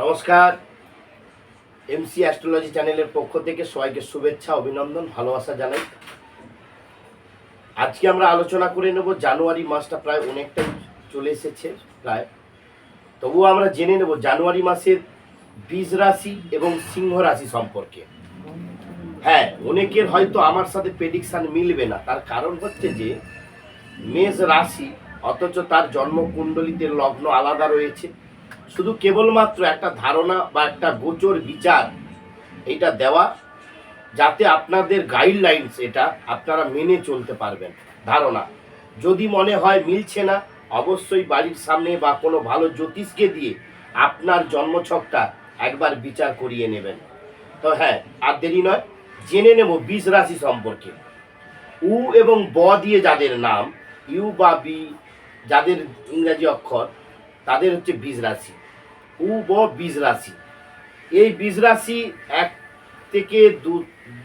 নমস্কার। MC astrology চ্যানেলের পক্ষ থেকে সবাইকে শুভেচ্ছা, অভিনন্দন, ভালোবাসা জানাই। আজকে আমরা আলোচনা করে নেব, জানুয়ারি মাসটা প্রায় অনেকটাই চলে এসেছে প্রায়। তবুও আমরা জেনে নেব জানুয়ারি মাসের বীজ রাশি এবং সিংহ রাশি সম্পর্কে। হ্যাঁ অনেকের হয়তো আমার সাথে প্রেডিকশান মিলবে না। তার কারণ হচ্ছে যে, মেষ রাশি, অথচ তার জন্মকুণ্ডলিতে লগ্ন আলাদা রয়েছে। শুধু কেবলমাত্র একটা ধারণা বা একটা গোচর বিচার এটা দেওয়া, যাতে আপনাদের গাইডলাইন্স এটা আপনারা মেনে চলতে পারবেন। ধারণা, যদি মনে হয় মিলছে না, অবশ্যই বাড়ির সামনে বা কোনো ভালো জ্যোতিষকে দিয়ে আপনার জন্মছকটা একবার বিচার করিয়ে নেবেন। তো হ্যাঁ আর দেরি নয়, জেনে নেব বীজ রাশি সম্পর্কে। উ এবং ব দিয়ে যাদের নাম, ইউ বা বি, যাদের ইংরাজি অক্ষর, তাদের হচ্ছে বীজ রাশি। উ ব বীজ রাশি। এই বীজ রাশি এক থেকে দু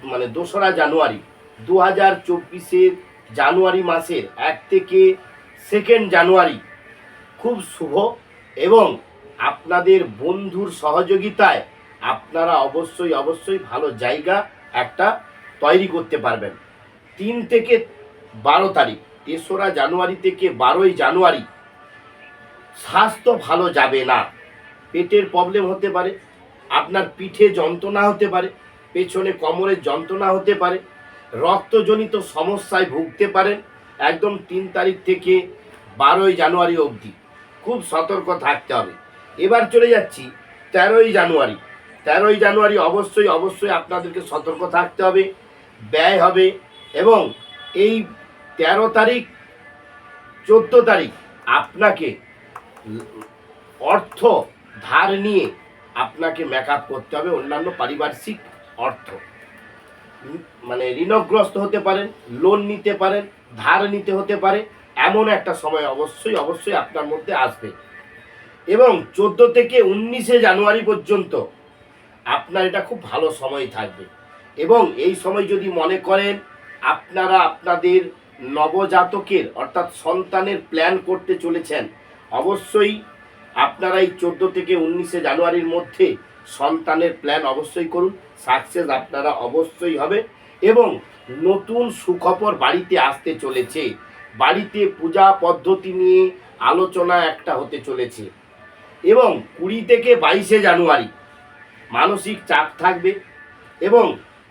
মানে দোসরা জানুয়ারি দু হাজার চব্বিশের জানুয়ারি মাসের এক থেকে সেকেন্ড জানুয়ারি খুব শুভ এবং আপনাদের বন্ধুর সহযোগিতায় আপনারা অবশ্যই অবশ্যই ভালো জায়গা একটা তৈরি করতে পারবেন। তিন থেকে বারো তারিখ, তেসরা জানুয়ারি থেকে বারোই জানুয়ারি, স্বাস্থ্য ভালো যাবে না। পেটের প্রবলেম হতে পারে, আপনার পিঠে যন্ত্রণা হতে পারে, পেছনে কোমরের যন্ত্রণা হতে পারে, রক্তজনিত সমস্যায় ভুগতে পারেন, একদম তিন তারিখ থেকে বারোই জানুয়ারি অবধি। খুব সতর্ক থাকতে হবে। এবার চলে যাচ্ছি তেরোই জানুয়ারি। তেরোই জানুয়ারি অবশ্যই অবশ্যই আপনাদেরকে সতর্ক থাকতে হবে, ব্যয় হবে এবং এই তেরো তারিখ, চোদ্দ তারিখ আপনাকে অর্থ ধার নিয়ে আপনাকে মেকআপ করতে হবে অন্যান্য পারিপার্শ্বিক অর্থ। মানে ঋণগ্রস্ত হতে পারেন লোন নিতে পারেন, ধার নিতে হতে পারে, এমন একটা সময় অবশ্যই অবশ্যই আপনার মধ্যে আসবে। এবং চোদ্দ থেকে উনিশে জানুয়ারি পর্যন্ত আপনার এটা খুব ভালো সময় থাকবে। এবং এই সময় যদি মনে করেন আপনারা আপনাদের নবজাতকের অর্থাৎ সন্তানের প্ল্যান করতে চলেছেন, অবশ্যই আপনারা এই চোদ্দ থেকে উনিশে জানুয়ারির মধ্যে সন্তানের প্ল্যান অবশ্যই করুন সাকসেস আপনারা অবশ্যই হবে এবং নতুন সুখবর বাড়িতে আসতে চলেছে। বাড়িতে পূজা পদ্ধতি নিয়ে আলোচনা একটা হতে চলেছে এবং কুড়ি থেকে বাইশে জানুয়ারি মানসিক চাপ থাকবে এবং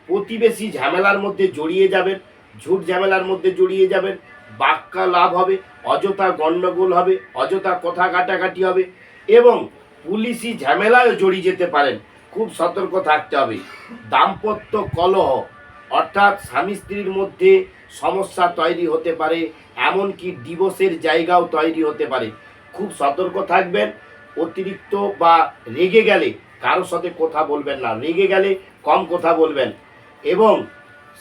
প্রতিবেশী ঝামেলার মধ্যে জড়িয়ে যাবেন, ঝুট ঝামেলার মধ্যে জড়িয়ে যাবেন বাক্যা লাভ হবে, অযথা গণ্ডগোল হবে, অযথা কথা কাটাকাটি হবে এবং পুলিশি ঝামেলায় জড়িয়ে যেতে পারেন। খুব সতর্ক থাকতে হবে। দাম্পত্য কলহ, অর্থাৎ স্বামী স্ত্রীর মধ্যে সমস্যা তৈরি হতে পারে, এমনকি ডিভোর্সের জায়গাও তৈরি হতে পারে। খুব সতর্ক থাকবেন, অতিরিক্ত বা রেগে গেলে কারোর সাথে কথা বলবেন না, রেগে গেলে কম কথা বলবেন এবং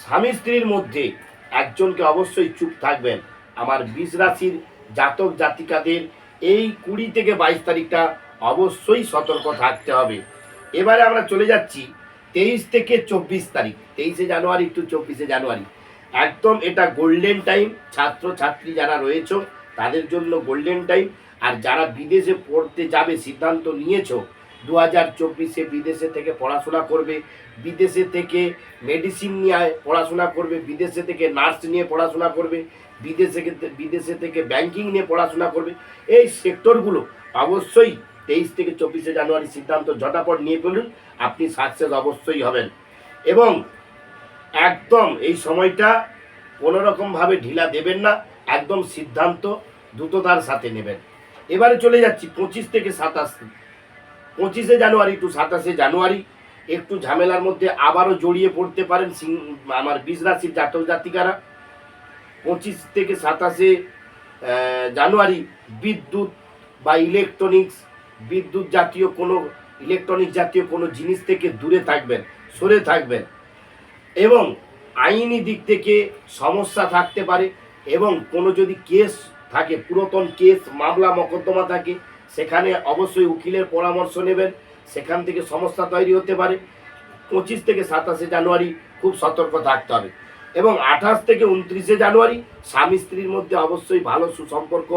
স্বামী স্ত্রীর মধ্যে একজনকে অবশ্যই চুপ থাকবেন। আমার বিষ রাশির জাতক জাতিকাদের এই কুড়ি থেকে বাইশ তারিখটা অবশ্যই সতর্ক থাকতে হবে। এবারে আমরা চলে যাচ্ছি তেইশ থেকে চব্বিশ তারিখ। তেইশে জানুয়ারি টু চব্বিশে জানুয়ারি। একদম এটা গোল্ডেন টাইম। ছাত্র ছাত্রী যারা রয়েছে, তাদের জন্য গোল্ডেন টাইম। আর যারা বিদেশে পড়তে যাবে, সিদ্ধান্ত নিয়েছো দু হাজার চব্বিশে বিদেশে থেকে পড়াশোনা করবে, বিদেশে থেকে মেডিসিন নিয়ে পড়াশোনা করবে, বিদেশে থেকে নার্স নিয়ে পড়াশোনা করবে, বিদেশে বিদেশে থেকে ব্যাংকিং নিয়ে পড়াশোনা করবে। এই সেক্টরগুলো অবশ্যই তেইশ থেকে চব্বিশে জানুয়ারি সিদ্ধান্ত ঝটাপট নিয়ে ফেলুন, আপনি সাকসেস অবশ্যই হবেন। এবং একদম এই সময়টা কোনো রকমভাবে ঢিলা দেবেন না, একদম সিদ্ধান্ত দ্রুততার সাথে নেবেন। এবারে চলে যাচ্ছি পঁচিশ থেকে সাতাশ পঁচিশে জানুয়ারি টু সাতাশে জানুয়ারি। একটু ঝামেলার মধ্যে আবারও জড়িয়ে পড়তে পারেন আমার বীজ রাশির জাতক জাতিকারা। পঁচিশ থেকে সাতাশে জানুয়ারি বিদ্যুৎ বা ইলেকট্রনিক্স বিদ্যুৎ জাতীয় কোনো ইলেকট্রনিক জাতীয় কোনো জিনিস থেকে দূরে থাকবেন, সরে থাকবেন। এবং আইনি দিক থেকে সমস্যা থাকতে পারে এবং কোনো যদি কেস থাকে, পুরাতন কেস মামলা, মকদ্দমা থাকে সেখানে অবশ্যই উকিলের পরামর্শ নেবেন। সেখান থেকে সমস্যা তৈরি হতে পারে। পঁচিশ থেকে সাতাশে জানুয়ারি খুব সতর্ক থাকতে হবে। এবং আঠাশ থেকে উনত্রিশে জানুয়ারি স্বামী স্ত্রীর মধ্যে অবশ্যই ভালো সুসম্পর্ক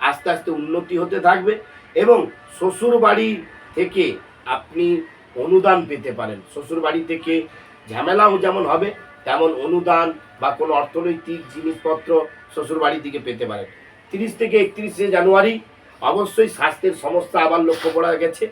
আস্তে আস্তে উন্নতি হতে থাকবে এবং শ্বশুর বাড়ি থেকে আপনি অনুদান পেতে পারেন। শ্বশুরবাড়ি থেকে ঝামেলাও যেমন হবে, তেমন অনুদান বা কোনো অর্থনৈতিক জিনিসপত্র শ্বশুরবাড়ি থেকে পেতে পারেন। তিরিশ থেকে একত্রিশে জানুয়ারি অবশ্যই স্বাস্থ্যের সমস্যা আবার লক্ষ্য করা গেছে।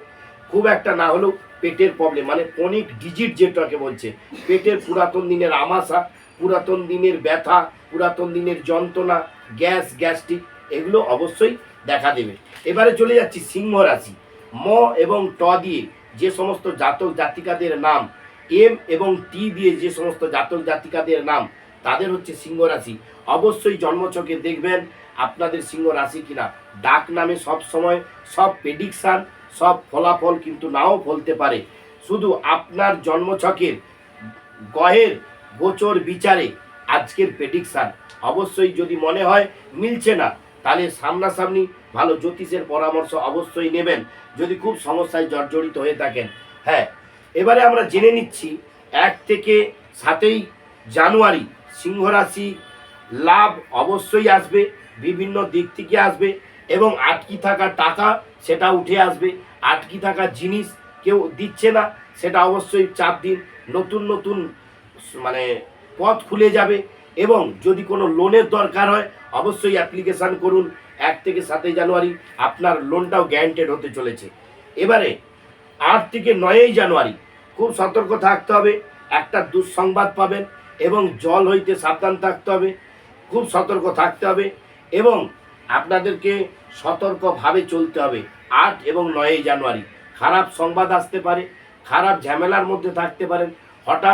খুব একটা না হলেও পেটের প্রবলেম মানে কনিক ডিজিট যেটাকে বলছে, পেটের পুরাতন দিনের আমাশা, পুরাতন দিনের ব্যথা, পুরাতন দিনের যন্ত্রণা, গ্যাস, গ্যাস্ট্রিক, এগুলো অবশ্যই দেখা দেবে। এবারে চলে যাচ্ছি সিংহ রাশি। ম এবং ট দিয়ে যে সমস্ত জাতক জাতিকাদের নাম এম এবং টি দিয়ে যে সমস্ত জাতক জাতিকাদের নাম তাদের হচ্ছে সিংহ রাশি। অবশ্যই জন্মচকে দেখবেন আপনাদের সিংহ রাশি কিনা। ডাক নামে সব সময় সব প্রেডিকশান সব ফলাফল কিন্তু নাও ফলতে পারে। শুধু আপনার জন্মছকের গহের গোচর বিচারে আজকের প্রেডিকশান অবশ্যই যদি মনে হয় মিলছে না, তাহলে সামনাসামনি ভালো জ্যোতিষের পরামর্শ অবশ্যই নেবেন। যদি খুব সমস্যায় জর্জরিত হয়ে থাকেন। হ্যাঁ এবারে আমরা জেনে নিচ্ছি, এক থেকে সাতই জানুয়ারি সিংহ রাশি, লাভ অবশ্যই আসবে, বিভিন্ন দিক থেকে আসবে এবং আটকি থাকা টাকা সেটা উঠে আসবে। আটকি থাকা জিনিস কেউ দিচ্ছে না, সেটা অবশ্যই চাপ দিন। নতুন নতুন মানে পথ খুলে যাবে এবং যদি কোনো লোনের দরকার হয়, অবশ্যই অ্যাপ্লিকেশান করুন। এক থেকে সাতই জানুয়ারি আপনার লোনটাও গ্যারান্টেড হতে চলেছে। এবারে আট থেকে নয়ই জানুয়ারি, খুব সতর্ক থাকতে হবে। একটা দুঃসংবাদ পাবেন। এবং জল হইতে সাবধান থাকতে হবে, খুব সতর্ক থাকতে হবে এবং আপনাদেরকে সতর্কভাবে চলতে হবে আট এবং নয়ই জানুয়ারি। খারাপ সংবাদ আসতে পারে, খারাপ ঝামেলার মধ্যে থাকতে পারেন, হঠাৎ